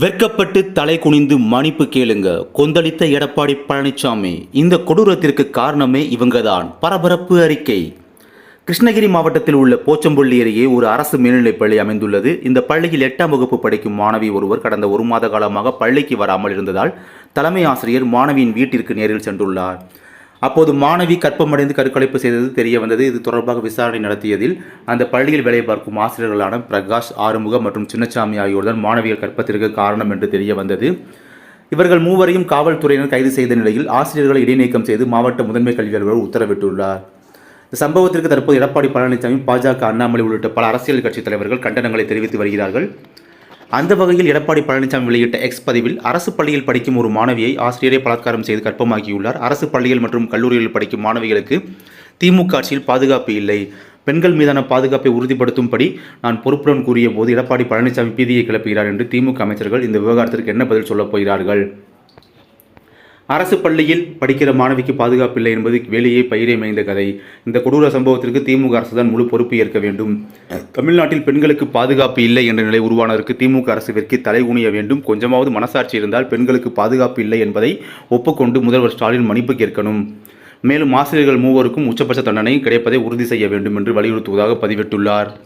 வெட்கப்பட்டு தலை குனிந்து மன்னிப்பு கேளுங்க. கொந்தளித்த எடப்பாடி பழனிசாமி இந்த கொடூரத்திற்கு காரணமே இவங்கதான். பரபரப்பு அறிக்கை. கிருஷ்ணகிரி மாவட்டத்தில் உள்ள போச்சம்பள்ளி அருகே ஒரு அரசு மேல்நிலைப் பள்ளி அமைந்துள்ளது. இந்த பள்ளியில் எட்டாம் வகுப்பு படிக்கும் மாணவி ஒருவர் கடந்த ஒரு மாத காலமாக பள்ளிக்கு வராமல் இருந்ததால் தலைமை ஆசிரியர் மாணவியின் வீட்டிற்கு நேரில் சென்றுள்ளார். அப்போது மாணவி கற்பமடைந்து கருக்கலைப்பு செய்தது தெரிய வந்தது. இது தொடர்பாக விசாரணை நடத்தியதில் அந்த பள்ளியில் வேலை பார்க்கும் ஆசிரியர்களான பிரகாஷ் ஆறுமுகம் மற்றும் சின்னசாமி ஆகியோர்தான் மாணவியர் கற்பத்திற்கு காரணம் என்று தெரிய வந்தது. இவர்கள் மூவரையும் காவல்துறையினர் கைது செய்த நிலையில் ஆசிரியர்களை இடைநீக்கம் செய்து மாவட்ட முதன்மை கல்வி அலுவலர் உத்தரவிட்டுள்ளார். இந்த சம்பவத்திற்கு தற்போது எடப்பாடி பழனிசாமி பாஜக அண்ணாமலை உள்ளிட்ட பல அரசியல் கட்சித் தலைவர்கள் கண்டனங்களை தெரிவித்து வருகிறார்கள். அந்த வகையில் எடப்பாடி பழனிசாமி வெளியிட்ட எக்ஸ் பதிவில் அரசு பள்ளியில் படிக்கும் ஒரு மாணவியை ஆசிரியரை பலாத்காரம் செய்து கற்பமாக்கியுள்ளார் அரசு பள்ளிகள் மற்றும் கல்லூரிகளில் படிக்கும் மாணவிகளுக்கு திமுக ஆட்சியில் பாதுகாப்பு இல்லை. பெண்கள் மீதான பாதுகாப்பை உறுதிப்படுத்தும்படி நான் பொறுப்புடன் கூறிய போது எடப்பாடி பழனிசாமி பீதியை கிளப்புகிறார் என்று திமுக அமைச்சர்கள் இந்த விவகாரத்திற்கு என்ன பதில் சொல்லப் போகிறார்கள்? அரசு பள்ளியில் படிக்கிற மாணவிக்கு பாதுகாப்பு இல்லை என்பது வேலையே பயிரை மேய்ந்த கதை. இந்த கொடூர சம்பவத்திற்கு திமுக அரசுதான் முழு பொறுப்பு ஏற்க வேண்டும். தமிழ்நாட்டில் பெண்களுக்கு பாதுகாப்பு இல்லை என்ற நிலை உருவானதற்கு திமுக அரசுவிற்கு தலை குனிய வேண்டும். கொஞ்சமாவது மனசாட்சி இருந்தால் பெண்களுக்கு பாதுகாப்பு இல்லை என்பதை ஒப்புக்கொண்டு முதல்வர் ஸ்டாலின் மன்னிப்பு கேட்கணும். மேலும் ஆசிரியர்கள் மூவருக்கும் உச்சபட்ச தண்டனை கிடைப்பதை உறுதி செய்ய வேண்டும் என்று வலியுறுத்துவதாக பதிவிட்டுள்ளார்.